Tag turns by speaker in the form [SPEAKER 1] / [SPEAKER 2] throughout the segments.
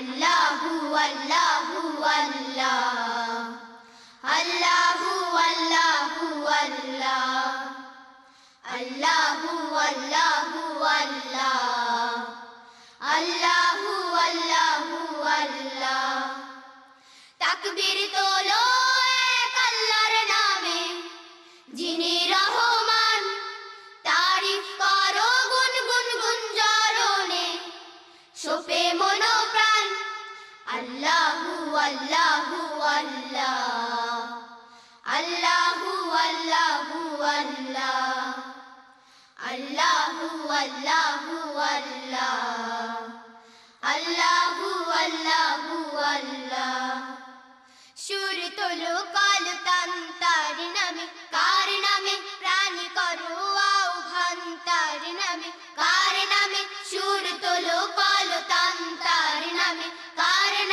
[SPEAKER 1] আল্লাহু আল্লাহু আল্লাহ। আল্লাহু আল্লাহু আল্লাহ। আল্লাহু আল্লাহু আল্লাহ। আল্লাহু আল্লাহু আল্লাহ। তাকবীর তো আল্লাহু আল্লাহু আল্লাহ আল্লাহু আল্লাহু আল্লাহ আল্লাহু আল্লাহু আল্লাহ আল্লাহু আল্লাহু আল্লাহ সুর তোলো কাল তান তার নামে কার নামে প্রাণ করো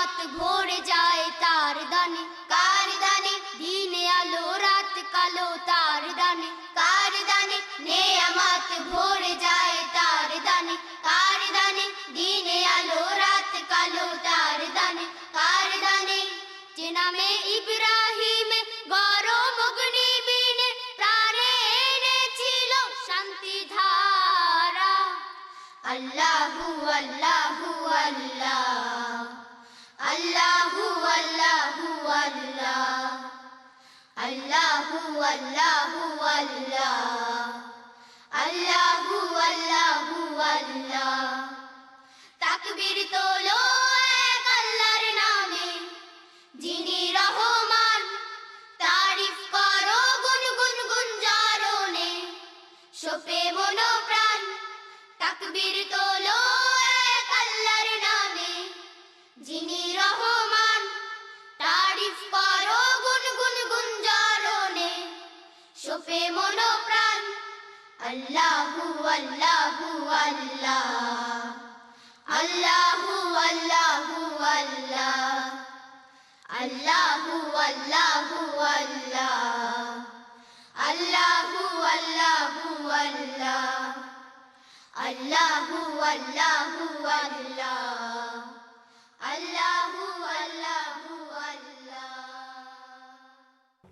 [SPEAKER 1] নিয়ামত ভরে যায় তার দানে। কার দানে? দিনে আলো, রাত কালো তার দানে। কার দানে? নিয়ামত ভরে যায় তার দানে। কার দানে? দিনে আলো, রাত কালো তার দানে। কার দানে? যে নামে ইব্রাহিম গরম অগ্নি বিনে প্রাণে এনেছিল শান্তি ধারা। আল্লাহু আল্লাহু আল্লাহু আল্লাহ আল্লাহু আল্লাহু তাকবীর তোলো এক আল্লাহর নামে। যিনি রহমান, তারিফ করো গুন গুন গুন জারনে সোপে মনো প্রাণ তাকবীর তোলো এক আল্লাহর নামে। যিনি রহমান সোপে মনো প্রাণ আল্লাহু আল্লাহু, আল্লাহ। আল্লাহু আল্লাহু, আল্লাহ। আল্লাহু আল্লাহু, আল্লাহ। আল্লাহু আল্লাহু, আল্লাহ। আল্লাহু আল্লাহু